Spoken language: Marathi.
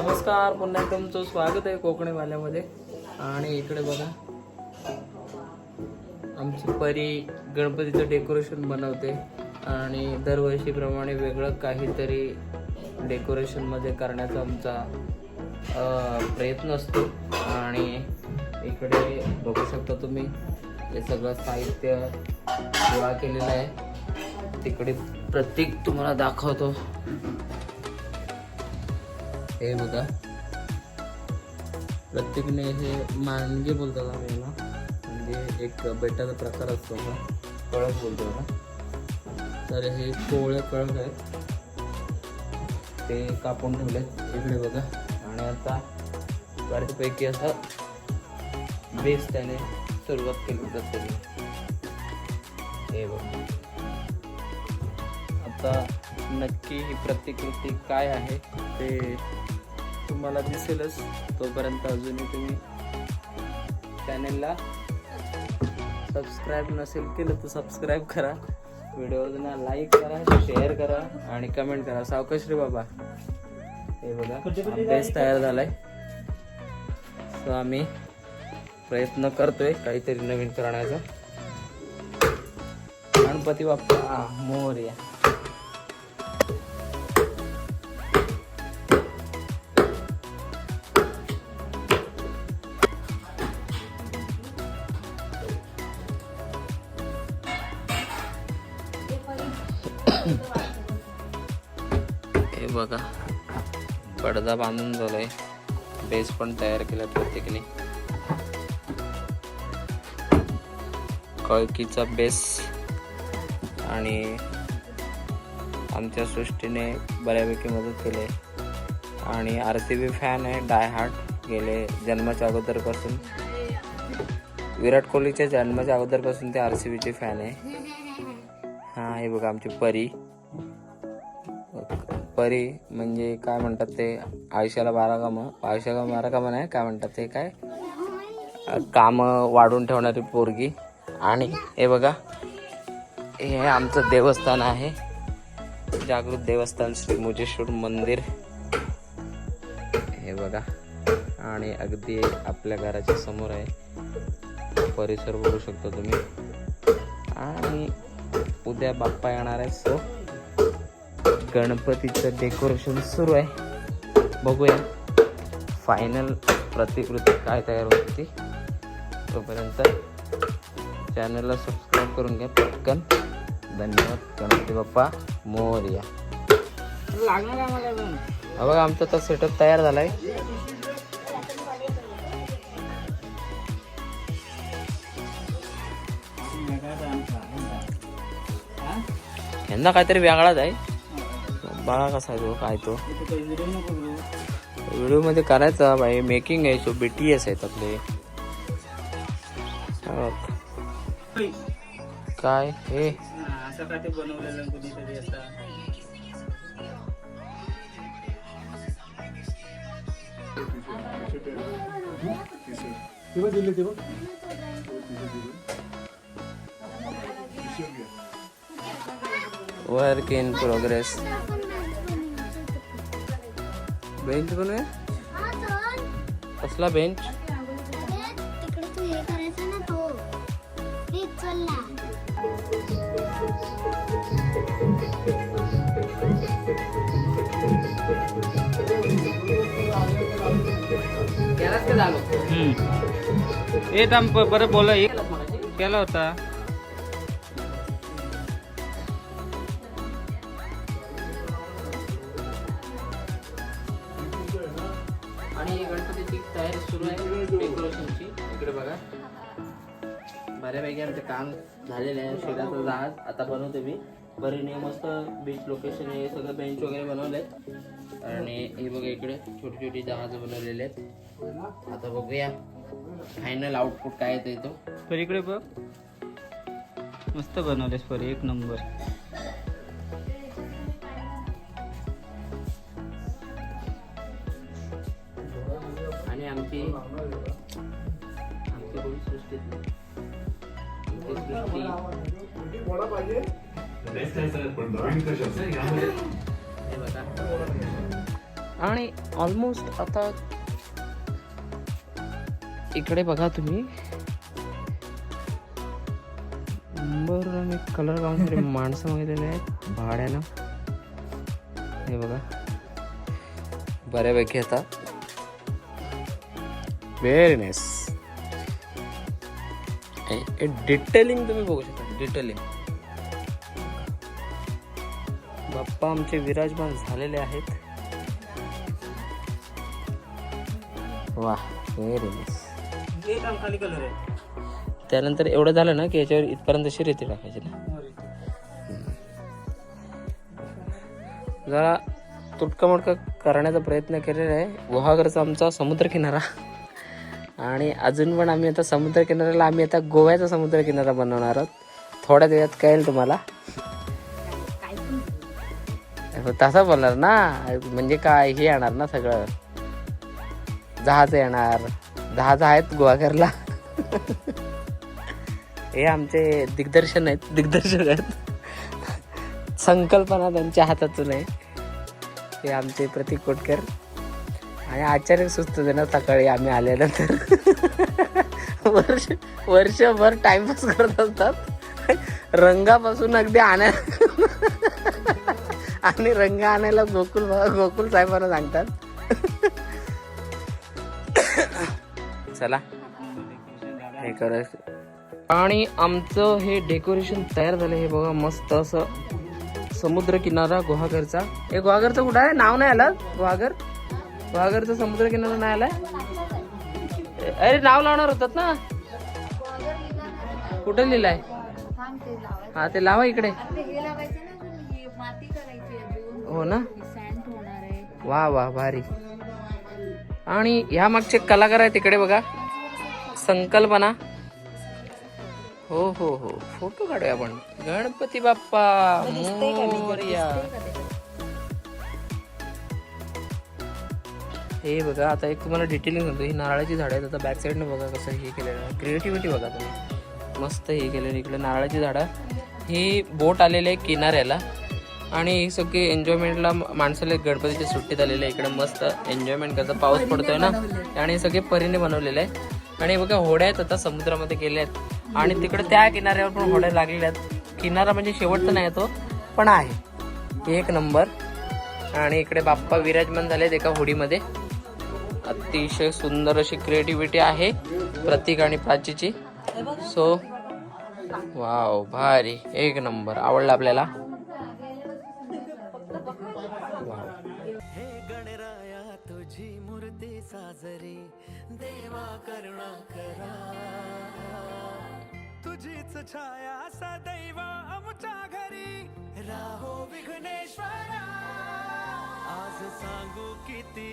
नमस्कार पुन्हा एकदा तुमचं स्वागत आहे कोकणी वाल्यामध्ये आणि इकडे बघा आमची परी गणपतीचं डेकोरेशन बनवते. आणि दरवर्षीप्रमाणे वेगळं काहीतरी डेकोरेशनमध्ये करण्याचा आमचा प्रयत्न असतो. आणि इकडे बघू शकता तुम्ही हे सगळं साहित्य गोळा केलेलं आहे. तिकडे प्रत्येक तुम्हाला दाखवतो. हे बघा. प्रत्येकाने हे मांगे बोलतात आम्ही याला. म्हणजे एक बेटाचा प्रकार असतो ना कळक बोलतो ना तर हे कोवळे कळक आहेत. ते कापून ठेवलेत. इकडे बघा. आणि आता बऱ्यापैकी असं बेस त्याने सुरुवात केली प्रत्येकाने हे बघा. आता नक्की ही प्रतिकृती काय आहे ते तुम्हाला दिसेलच तोपर्यंत अजूनही तुम्ही चॅनेलला सबस्क्राईब नसेल केलं तर सबस्क्राईब करा. व्हिडिओजना लाईक करा शेअर करा आणि कमेंट करा. सावकाश रे बाबा. हे बघा अभ्यास तयार झालाय. सो आम्ही प्रयत्न करतोय काहीतरी नवीन करण्याचा. गणपती बाप्पा मोर्या. हे बघा. पडदा बांधून झालाय. बेस पण तयार केला प्रत्येकाने. कळकीचा बेस आणि आमच्या सृष्टीने बऱ्यापैकी मदत केली आहे. आणि आर सी बी फॅन आहे डाय हार्ट गेले जन्माच्या अगोदरपासून. विराट कोहलीच्या जन्माच्या अगोदरपासून ते आर सी बीचे फॅन आहे. हे बघा आमची परी. परी म्हणजे काय म्हणतात ते? आयुष्याला बारा कामं आयुष्याला बारा कामं नाही काय म्हणतात ते? काय? कामं वाढून ठेवणारी पोरगी. आणि हे बघा हे आमचं देवस्थान आहे. जागृत देवस्थान श्री मुजेश्वर मंदिर. हे बघा. आणि अगदी आपल्या घराच्या समोर आहे. परिसर बघू शकता तुम्ही. आणि उद्या बाप्पा येणार आहे. सो गणपतीचं डेकोरेशन सुरू आहे. बघूया. फायनल प्रतिकृती काय तयार होते ती. तोपर्यंत चॅनलला सबस्क्राईब करून घ्या पटकन. धन्यवाद गणपती बाप्पा. मोरया. बघा आमचा तर सेटअप तयार झालाय. यंदा काहीतरी वेगळाच आहे. बघा कसा आहे तो काय तो. व्हिडिओमध्ये करायचा भाई मेकिंग आहे सो बीटीएस आहेत आपले. काय हे? दिले ते बघ. वर्क इन प्रोग्रेस बेंच पण आहे कसला बेंच तिकडे तू करायचं ना तो चलला हे थांब बरं बोला एक केला होता. तयारी सुरू आहे डेकोरेशनची. इकडे बघा. बऱ्यापैकी आमचं काम झालेलं आहे. शेताचं जहाज आता बनवते मी. बरीने मस्त बीच लोकेशन हे सगळं बेंच वगैरे बनवलेत. आणि हे बघा इकडे छोटी छोटी जहाज बनवलेले आहेत. आता बघूया फायनल आउटपुट काय येतं तो. पर इकडे बघ. मस्त बनवलेस पर. एक नंबर. कशाचं यामध्ये हे बघा. आणि ऑलमोस्ट आता इकडे बघा तुम्ही. बरं मी कलर गाऊन तरी माणसं मागितलेले आहेत भाड्यानं. हे बघा. बऱ्यापैकी आता व्हेरी नाईस डिटेलिंग तुम्ही बघू शकता डिटेलिंग बाप्पा आमचे विराजमान झालेले आहेत. वा व्हेरी नाईस त्यानंतर एवढं झालं ना की याच्यावर इथपर्यंत अशी रेती टाकायची ना. जरा तुटका मोटका करण्याचा प्रयत्न केलेला आहे. गुहागरचा आमचा समुद्र किनारा आणि अजून पण आम्ही आता समुद्रकिनाऱ्याला आम्ही आता गोव्याचा समुद्रकिनारा बनवणार आहोत. थोड्या वेळात कळेल तुम्हाला. तसं बोलणार ना. म्हणजे काय हे येणार ना सगळं. जहाज येणार. जहाज आहेत गोवाघरला. हे आमचे दिग्दर्शन आहेत दिग्दर्शक आहेत. संकल्पना त्यांच्या हातातून आहे. हे आमचे प्रतीक कोटकर. आणि आचार्य सुस्त ना सकाळी आम्ही आल्यानंतर वर्ष वर्षभर टाइमपास करत असतात. रंगापासून अगदी आण्या आणि रंग आणायला गोकुल गोकुल साहेबांना सांगतात. चला. हे करायचं आणि आमचं हे डेकोरेशन तयार झालं. हे बघा मस्त असं समुद्र किनारा गुहागरचा. हे गुहागरचं कुठं आहे? नाव नाही आलं? गुहागर? गुहागरचा समुद्र किनारा नाही आलाय? अरे नाव लावणार होतात ना? कुठं लिहिलंय? हा ते लावा इकडे. हो ना? वा वा भारी. आणि ह्या मागचे कलाकार आहे तिकडे बघा. संकल्पना. हो हो हो. फोटो काढूया आपण. गणपती बाप्पा मोरया. हे बघा आता एक तुम्हाला डिटेलिंग सांगतो. ही नारळाची झाडं आहेत. आता बॅक साईडनं बघा कसं हे केलेलं आहे. क्रिएटिव्हिटी बघा तुम्ही. मस्त हे केलेलं इकडे. नारळाची झाडं. ही बोट आलेली आहे किनाऱ्याला. आणि ही सगळी एन्जॉयमेंटला माणसाला गणपतीच्या सुट्टीत आलेले आहे. इकडे मस्त एन्जॉयमेंट करता पाऊस पडतोय ना? आणि सगळे परीने बनवलेले आहे आणि हे बघा होड्या आहेत आता समुद्रामध्ये गेल्या आहेत. आणि तिकडे त्या किनाऱ्यावर पण होड्या लागलेल्या आहेत. किनारा म्हणजे शेवटचा नाही तो पण आहे. एक नंबर. आणि इकडे बाप्पा विराजमान झालेत एका होडीमध्ये. अतिशय सुंदर अशी क्रिएटिव्हिटी आहे प्रतीक आणि प्राचीची. सो वाव भारी. एक नंबर. आवडला आपल्याला? हे गणराया तुझी मूर्ती साजरी. देवा करुणा करा. तुझीच छाया सदैव आमच्या घरी. राहो विघ्नेश्वरा. आज सांगू किती